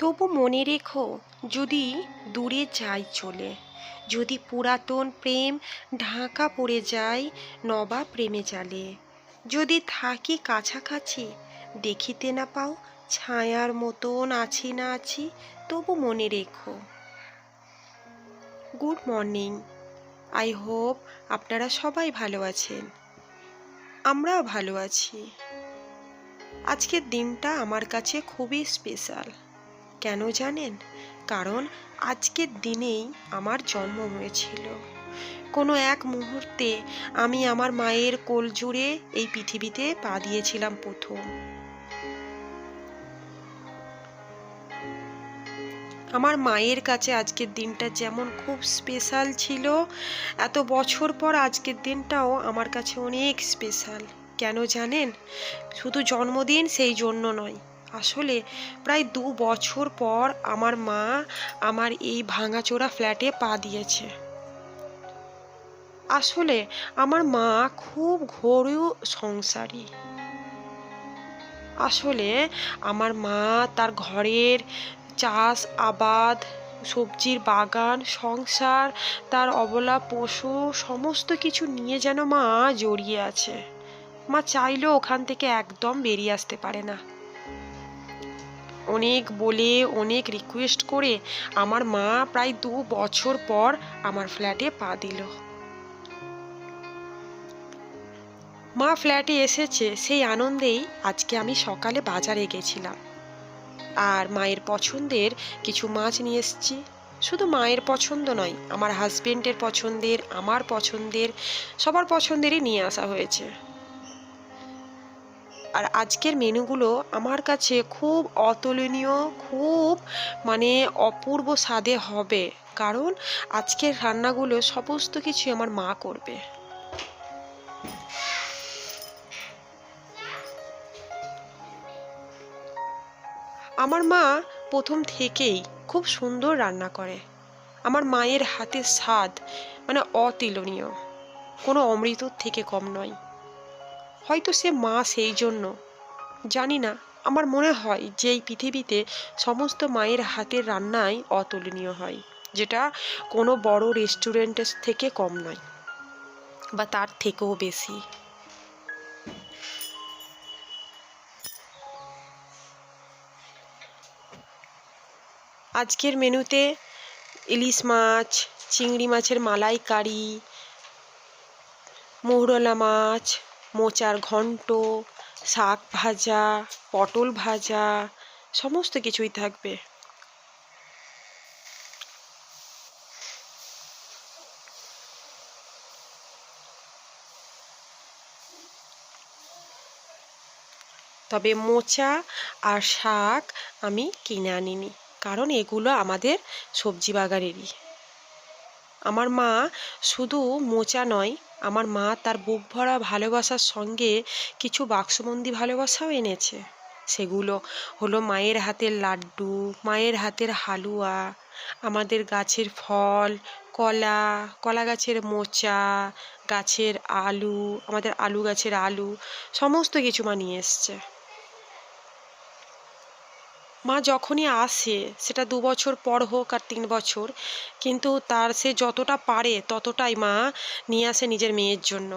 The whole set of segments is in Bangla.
তবু মনে রেখো, যদি দূরে যাই চলে, যদি পুরাতন প্রেম ঢাকা পড়ে যায় নবা প্রেমে জালে, যদি থাকি কাছাকাছি, দেখিতে না পাও ছায়ার মতন আছি না আছি, তবু মনে রেখো। Good morning. আই হোপ আপনারা সবাই ভালো আছেন। আমরাও ভালো আছি। আজকের দিনটা আমার কাছে খুবই স্পেশাল। কেন জানেন? কারণ আজকের দিনেই আমার জন্ম হয়েছিল। কোনো এক মুহূর্তে আমি আমার মায়ের কোল জুড়ে এই পৃথিবীতে পা দিয়েছিলাম প্রথম। আমার মায়ের কাছে আজকের দিনটা যেমন খুব স্পেশাল ছিল, এত বছর পর আজকের দিনটাও আমার কাছে অনেক স্পেশাল। কেন জানেন? শুধু জন্মদিন সেই জন্য নয় আসলে প্রায় দু বছর পর আমার মা আমার এই ভাঙাচোরা ফ্ল্যাটে পা দিয়েছে। আসলে আমার মা খুব ঘোরু সংসারী। আসলে আমার মা তার ঘরের চাষ, আবাদ, সবজির বাগান, সংসার, তার অবলা পশু, সমস্ত কিছু নিয়ে যেন মা জড়িয়ে আছে। মা চাইলেও ওখান থেকে একদম বেরিয়ে আসতে পারে না। অনেক বলে, অনেক রিকোয়েস্ট করে আমার মা প্রায় দু বছর পর আমার ফ্ল্যাটে পা দিল। মা ফ্ল্যাটে এসেছে, সেই আনন্দেই আজকে আমি সকালে বাজারে গেছিলাম। আর মায়ের পছন্দের কিছু মাছ নিয়ে এসেছি। শুধু মায়ের পছন্দ নয়, আমার হাজবেন্ডের পছন্দের, আমার পছন্দের, সবার পছন্দেরই নিয়ে আসা হয়েছে। আর আজকের মেনুগুলো আমার কাছে খুব অতুলনীয়, খুব মানে অপূর্ব স্বাদে হবে। কারণ আজকের রান্নাগুলো সমস্ত কিছু আমার মা করবে। আমার মা প্রথম থেকেই খুব সুন্দর রান্না করে। আমার মায়ের হাতের স্বাদ মানে অতুলনীয়। কোনো অমৃতর থেকে কম নয়। হয়তো সে মা সেই জন্য। জানি না, আমার মনে হয় যে এই পৃথিবীতে সমস্ত মায়ের হাতের রান্নাই অতুলনীয় হয়, যেটা কোনো বড় রেস্টুরেন্টের থেকে কম নয়, বা তার থেকেও বেশি। আজকের মেনুতে ইলিশ মাছ, চিংড়ি মাছের মালাইকারি মৌরলা মাছ মোচার ঘন্ট, শাক ভাজা, পটল ভাজা, সমস্ত কিছুই থাকবে। তবে মোচা আর শাক আমি কিনে আনিনি, কারণ এগুলো আমাদের সবজি বাগানেরই। আমার মা শুধু মোচা নয় আমার মা তার বুক ভরা ভালোবাসার সঙ্গে কিছু বাক্সবন্দি ভালোবাসাও এনেছে। সেগুলো হলো মায়ের হাতের লাড্ডু, মায়ের হাতের হালুয়া, আমাদের গাছের ফল, কলা কলা গাছের মোচা, গাছের আলু, আমাদের আলু গাছের আলু, সমস্ত কিছু মা নিয়ে এসছে। মা যখনই আসে, সেটা দু বছর পর হোক আর তিন বছর, কিন্তু তার সে যতটা পারে ততটাই মা নিয়ে আসে নিজের মেয়ের জন্য।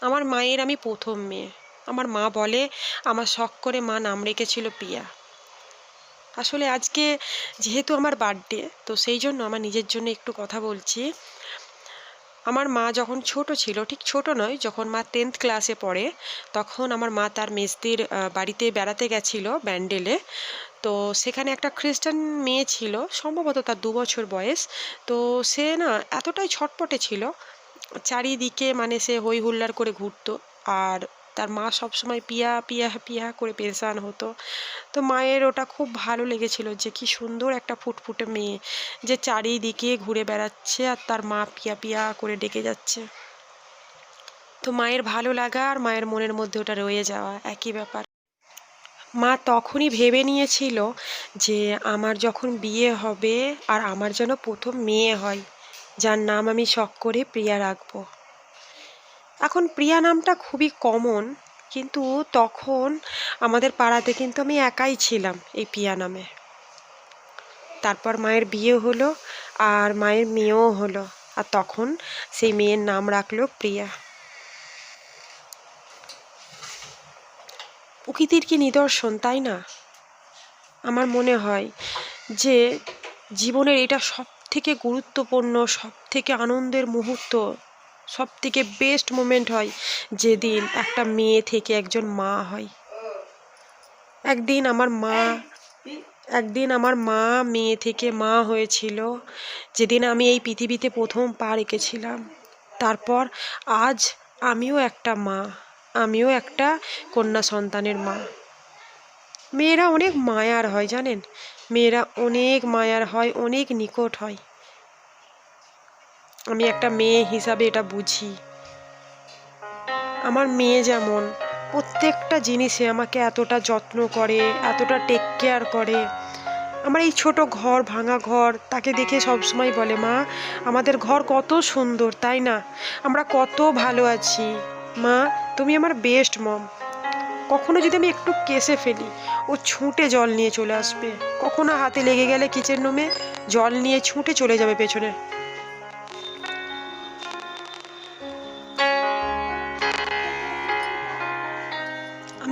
আমার মায়ের আমি প্রথম মেয়ে। আমার মা বলে, আমার শখ করে মা নাম রেখেছিল প্রিয়া আসলে আজকে যেহেতু আমার বার্থডে, তো সেই জন্য আমার নিজের জন্য একটু কথা বলছি। আমার মা যখন ছোট ছিল, ঠিক ছোট নয়, যখন মা টেন্থ ক্লাসে পড়ে, তখন আমার মা তার মেজদির বাড়িতে বেড়াতে গেছিল ব্যান্ডেলে। তো সেখানে একটা খ্রিস্টান মেয়ে ছিল, সম্ভবত তার দু বছর বয়স। তো সে না এতটাই ছটপটে ছিল, চারিদিকে মানে সে হই হুল্লার করে ঘুরতো। আর তার মা সবসময় পিয়া পিয়া পিয়া করে পেরেশান হতো। তো মায়ের ওটা খুব ভালো লেগেছিল যে কি সুন্দর একটা ফুটফুটে মেয়ে যে চারিদিকে ঘুরে বেড়াচ্ছে আর তার মা পিয়া পিয়া করে ডেকে যাচ্ছে। তো মায়ের ভালো লাগা আর মায়ের মনের মধ্যে ওটা রয়ে যাওয়া একই ব্যাপার। মা তখনই ভেবে নিয়েছিল যে আমার যখন বিয়ে হবে আর আমার যেন প্রথম মেয়ে হয়, যার নাম আমি শখ করে প্রিয়া রাখব। এখন প্রিয়া নামটা খুবই কমন কিন্তু তখন আমাদের পাড়াতে কিন্তু আমি একাই ছিলাম এই পিয়া নামে। তারপর মায়ের বিয়ে হলো আর মায়ের মেয়েও হলো, আর তখন সেই মেয়ের নাম রাখল প্রিয়া। প্রকৃতির কি নিদর্শন, তাই না? আমার মনে হয় যে জীবনের এটা সব থেকে গুরুত্বপূর্ণ সব থেকে আনন্দের মুহূর্ত সব থেকে বেস্ট মোমেন্ট হয় যেদিন একটা মেয়ে থেকে একজন মা হয়। একদিন আমার মা, একদিন আমার মা মেয়ে থেকে মা হয়েছিল, যেদিন আমি এই পৃথিবীতে প্রথম পা রেখেছিলাম। তারপর আজ আমিও একটা মা, আমিও একটা কন্যা সন্তানের মা। মেয়েরা অনেক মায়ার হয় জানেন? মেয়েরা অনেক মায়ার হয়, অনেক নিকট হয়। আমি একটা মেয়ে হিসাবে এটা বুঝি। আমার মেয়ে যেমন, প্রত্যেকটা জিনিসে আমাকে এতটা যত্ন করে, এতটা টেক কেয়ার করে। আমার এই ছোট ঘর, ভাঙা ঘর, তাকে দেখে সবসময় বলে, মা, আমাদের ঘর কত সুন্দর, তাই না? আমরা কত ভালো আছি। মা, তুমি আমার বেস্ট মম কখনো যদি আমি একটু কেসে ফেলি, ও ছুটে জল নিয়ে চলে আসবে। কখনো হাতে লেগে গেলে কিচেন রুমে জল নিয়ে ছুটে চলে যাবে পেছনে।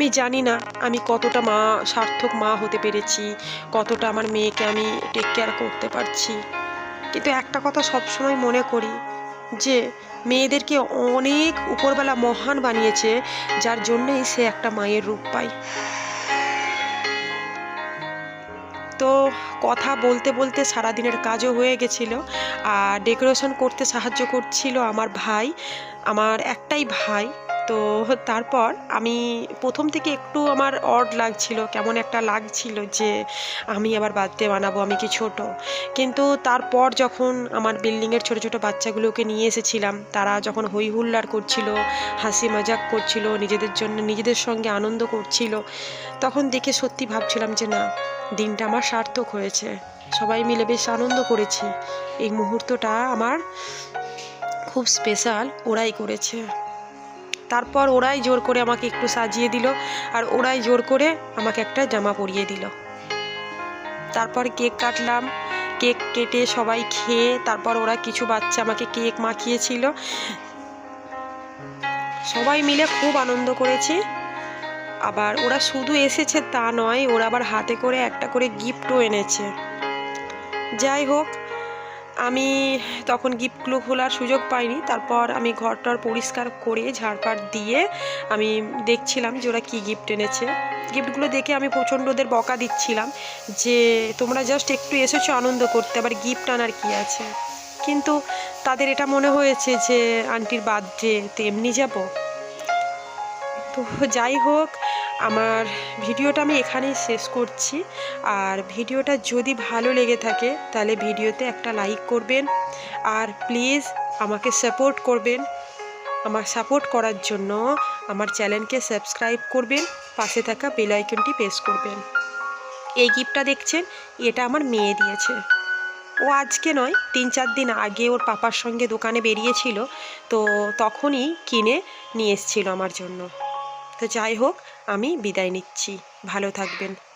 আমি জানি না আমি কতটা মা, সার্থক মা হতে পেরেছি, কতটা আমার মেয়েকে আমি টেক কেয়ার করতে পারছি। কিন্তু একটা কথা সবসময় মনে করি যে, মেয়েদেরকে অনেক উপরবেলা মহান বানিয়েছে, যার জন্যই সে একটা মায়ের রূপ পায়। তো কথা বলতে বলতে সারাদিনের কাজও হয়ে গেছিল, আর ডেকোরেশন করতে সাহায্য করছিল আমার ভাই, আমার একটাই ভাই। তো তারপর আমি প্রথম থেকে একটু আমার অড লাগছিল, কেমন একটা লাগছিল যে আমি আবার বার্থডে বানাবো, আমি কি ছোট। কিন্তু তারপর যখন আমার বিল্ডিংয়ের ছোট ছোট বাচ্চাগুলোকে নিয়ে এসেছিলাম, তারা যখন হই হুল্লাড় করছিল, হাসি মজাক করছিল, নিজেদের জন্য, নিজেদের সঙ্গে আনন্দ করছিল, তখন দেখে সত্যি ভাবছিলাম যে না, দিনটা আমার সার্থক হয়েছে। সবাই মিলে বেশ আনন্দ করেছি। এই মুহূর্তটা আমার খুব স্পেশাল ওরাই করেছে। তারপর ওরাই জোর করে আমাকে একটু সাজিয়ে দিল আর ওরাই জোর করে আমাকে একটা জামা পরিয়ে দিল। তারপর কেক কাটলাম, কেক কেটে সবাই খেয়ে তারপর ওরা কিছু বাচ্চা আমাকে কেক মাখিয়েছিল। সবাই মিলে খুব আনন্দ করেছি। আবার ওরা শুধু এসেছে তা নয়, ওরা আবার হাতে করে একটা করে গিফটও এনেছে। যাই হোক আমি তখন গিফটগুলো খোলার সুযোগ পাইনি। তারপর আমি ঘরটার পরিষ্কার করে ঝাড়পাট দিয়ে আমি দেখছিলাম যে ওরা কী গিফট এনেছে। গিফটগুলো দেখে আমি প্রচণ্ড ওদের বকা দিচ্ছিলাম যে, তোমরা জাস্ট একটু এসেছ আনন্দ করতে, আবার গিফট আনার কী আছে? কিন্তু তাদের এটা মনে হয়েছে যে, আন্টির বার্থডে তো এমনি যাব? তো যাই হোক আমার ভিডিওটা আমি এখানেই শেষ করছি। আর ভিডিওটা যদি ভালো লেগে থাকে, তাহলে ভিডিওতে একটা লাইক করবেন। আর প্লিজ আমাকে সাপোর্ট করবেন। আমার সাপোর্ট করার জন্য আমার চ্যানেলকে সাবস্ক্রাইব করবেন। পাশে থাকা বেল আইকনটি প্রেস করবেন। এই গিফটটা দেখছেন? এটা আমার মেয়ে দিয়েছে। ও আজকে নয়, তিন চার দিন আগে ওর পাপার সঙ্গে দোকানে বেরিয়েছিল। তো তখনই কিনে নিয়ে এসেছিল আমার জন্য। তো যাই হোক আমি বিদায় নিচ্ছি। ভালো থাকবেন।